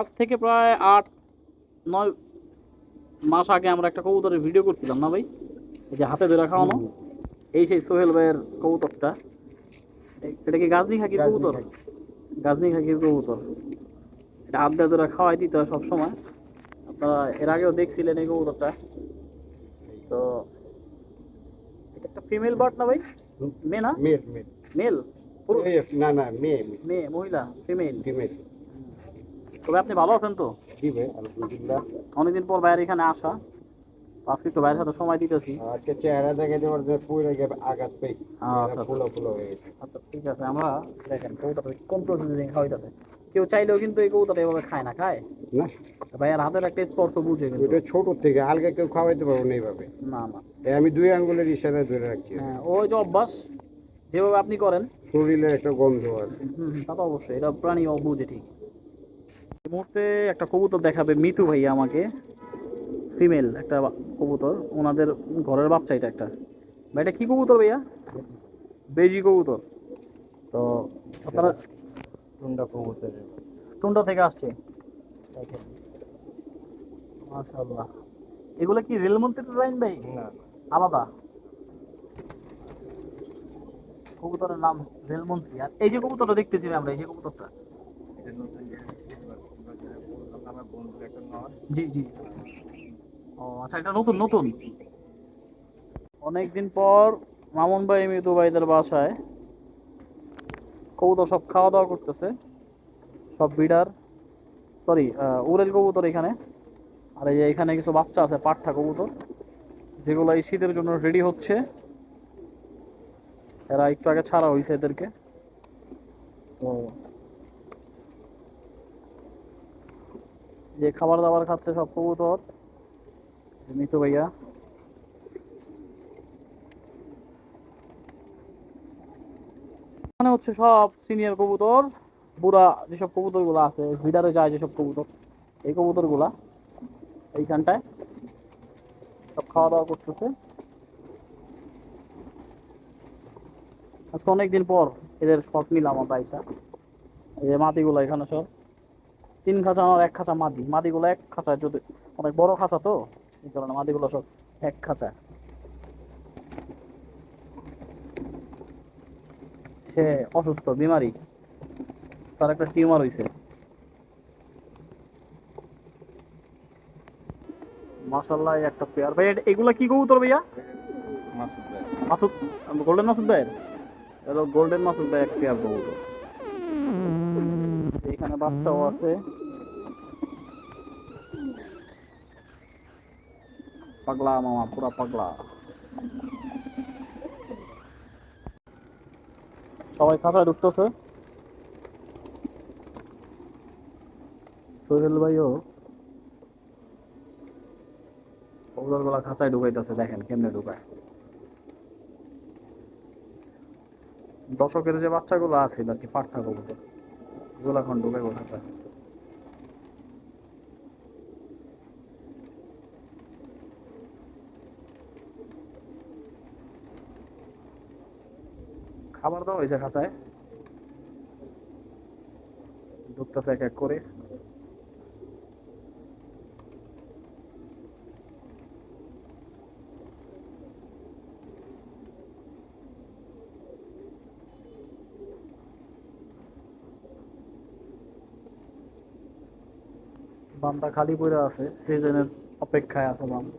আজ থেকে প্রায় আট নয় মাস আগে আমরা একটা কবুতরের ভিডিও করছিলাম না ভাই? এই যে হাতে ধরে খাওয়ানো। এই সেই সোহেল ভাইয়ের কবুতরটা। এটা কি গাজনি খাকির কবুতর। গাজনি খাকির কবুতর। এটা আড্ডা ধরে খাওয়াই দিতে হয় সবসময়। আপনারা এর আগেও দেখছিলেন এই কবুতরটা। তো এটা একটা ফিমেল বার্ড না ভাই? মেয়ে না? মেল মেল মেল না না মেয়ে মেয়ে। মহিলা? ফিমেল ফিমেল তবে আপনি ভালো আছেন তো? দিবে আলহামদুলিল্লাহ। অনেকদিন পর বাইরে এখানে আসা। তো আজকে একটু বাইরের সাথে সময় দিতেছি। আজকে চেহারা দেখে দেওয়ার জন্য পুরো গিয়ে আঘাত পেয়ে আচ্ছা। ফুলো ফুলো হয়ে গেছে। আচ্ছা ঠিক আছে আমরা দেখেন কবুতরটা কোন প্রসেসিং খাওয়াইতেছে। কেউ চাইলেও কিন্তু এই কবুতরটা এভাবে খায় না খায়? না। ভাইয়ার হাতের একটা স্পর্শ বুঝে কিন্তু। ওইটা ছোট থেকে আলগা কেউ খাওয়াইতে পারব না এইভাবে। না না। আমি দুই আঙ্গুলের ইশারায় ধরে রাখছি। হ্যাঁ ওই যে অভ্যাস যেভাবে আপনি করেন। শরীরের একটা গন্ধ আছে। হুম তা তো অবশ্যই এটা প্রাণী ও বুঝে ঠিক। মুহূর্তে একটা কবুতর দেখাবে মিতু ভাইয়া আমাকে। ফিমেল একটা কবুতর। ওনাদের ঘরের বাচ্চা এটা একটা। ভাই এটা কি কবুতর ভাইয়া? বেজি কবুতর। তো আপনারা টুন্ডা কবুতরের। টুন্ডা থেকে আসছে। মাশাআল্লাহ। এগুলো কি রেলমন্ত্রীর লাইন ভাই? না। আলাদা। কবুতরের নাম রেলমন্ত্রী আর এই যে কবুতরটা দেখতেছি আমরা এই যে কবুতরটা এটা নতুন আমার বন্ধু একটা নয় জি জি। ও আচ্ছা এটা নতুন নতুন? অনেকদিন পর মামুন ভাই মৃদু ভাইদের বাসায়। কবুতর সব খাওয়া দাওয়া করতেছে। সব বিডার। সরি উড়েল কবুতর এখানে। আর এই যে এখানে কিছু বাচ্চা আছে পাঠা কবুতর। যেগুলো এই শীতের জন্য রেডি হচ্ছে। এরা একটু আগে ছাড়া হয়েছে এদেরকে। তো যে খাবার দাবার খাচ্ছে সব কবুতর। মিতু ভাইয়া। এখানে হচ্ছে সব সিনিয়র কবুতর, বুড়া যেসব কবুতরগুলো আছে, ভিডারে যায় যেসব কবুতর, এই কবুতরগুলা এইখানটায় সব খাওয়া দাওয়া করতেছে। আজকে অনেকদিন পর এদের শট নিলাম আমরা এটা এই মাটিগুলো এখানে সব। তিন খাঁচা আমার এক খাঁচা মাদি। মাদিগুলো এক খাঁচা যদি অনেক বড় খাঁচা তো এই কারণে মাদিগুলো সব এক খাঁচা। সে অসুস্থ বিমারি। তার একটা টিউমার হয়েছে মাশাল্লাহ একটা পেয়ার ভাই এগুলা কি কবুতর ভাইয়া? মাসুদ গোল্ডেন মাসুদ ভাইয়ের? গোল্ডেন মাসুদ ভাই এক পেয়ার কবুতর। এখানে বাচ্চাও আছে। পাগলা মামা পুরা পাগলা। সবাই খাতায় ঢুকতেছে। সোহেল ভাইও ওগুলোরগুলা খাঁচায় ঢুকাইতেছে দেখেন কেমনে ঢুকায়। দশকের যে বাচ্চাগুলো আছে আর কি পাঠা কবুতর এখন ঢুকে কোথায় খাবার দাওয়া হয়েছে খাঁচায়। ঢুকতেছে এক এক করে। বান্দা খালি পড়ে আছে সিজনের অপেক্ষায় আছে বান্দা।